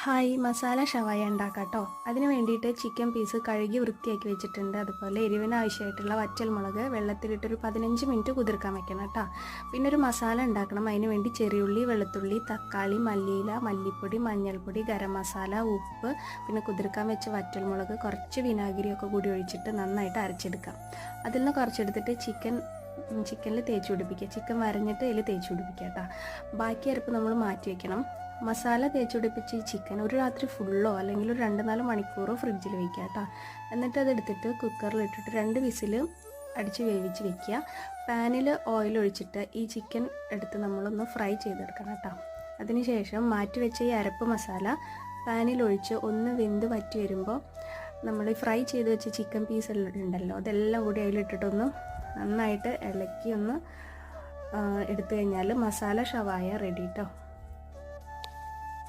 Hi masala ഷവായ ഉണ്ടാക്കാം കേട്ടോ അതിന് വേണ്ടിയിട്ട് ചിക്കൻ പീസ് കഴുകി വൃത്തിയാക്കി വെച്ചിട്ടുണ്ട്. അതുപോലെ എരിവിന് ആവശ്യമായിട്ടുള്ള വറ്റൽമുളക് വെള്ളത്തിലിട്ടൊരു പതിനഞ്ച് മിനിറ്റ് കുതിർക്കാൻ വെക്കണം കേട്ടോ. പിന്നെ ഒരു മസാല ഉണ്ടാക്കണം. അതിന് വേണ്ടി ചെറിയുള്ളി വെളുത്തുള്ളി തക്കാളി മല്ലിയില മല്ലിപ്പൊടി മഞ്ഞൾപ്പൊടി ഗരം മസാല ഉപ്പ് പിന്നെ കുതിർക്കാൻ വെച്ച വറ്റൽമുളക് കുറച്ച് വിനാഗിരിയൊക്കെ കൂടി ഒഴിച്ചിട്ട് നന്നായിട്ട് അരച്ചെടുക്കാം. അതിൽ നിന്ന് കുറച്ചെടുത്തിട്ട് ചിക്കൻ ചിക്കനിൽ തേച്ച് പിടിപ്പിക്കുക. ചിക്കൻ വരഞ്ഞിട്ട് അതിൽ തേച്ച് പിടിപ്പിക്കുക കേട്ടോ. ബാക്കി അരപ്പ് നമ്മൾ മാറ്റി വെക്കണം. മസാല തേച്ച് പിടിപ്പിച്ച് ഈ ചിക്കൻ ഒരു രാത്രി ഫുള്ളോ അല്ലെങ്കിൽ ഒരു രണ്ട് നാല് മണിക്കൂറോ ഫ്രിഡ്ജിൽ വയ്ക്കുക കേട്ടോ എന്നിട്ട് അതെടുത്തിട്ട് കുക്കറിൽ ഇട്ടിട്ട് രണ്ട് വിസിൽ അടിച്ച് വേവിച്ച് വെക്കുക പാനിൽ ഓയിൽ ഒഴിച്ചിട്ട് ഈ ചിക്കൻ എടുത്ത് നമ്മളൊന്ന് ഫ്രൈ ചെയ്തെടുക്കണം കേട്ടോ അതിനുശേഷം മാറ്റി വെച്ച ഈ അരപ്പ് മസാല പാനിൽ ഒഴിച്ച് ഒന്ന് വെന്ത് വറ്റി വരുമ്പോൾ നമ്മൾ ഫ്രൈ ചെയ്ത് വെച്ച ചിക്കൻ പീസ് ഉണ്ടല്ലോ അതെല്ലാം കൂടി അതിലിട്ടിട്ടൊന്ന് നന്നായിട്ട് ഇളക്കി ഒന്ന് എടുത്തു കഴിഞ്ഞാൽ മസാല ഷവായ റെഡി കേട്ടോ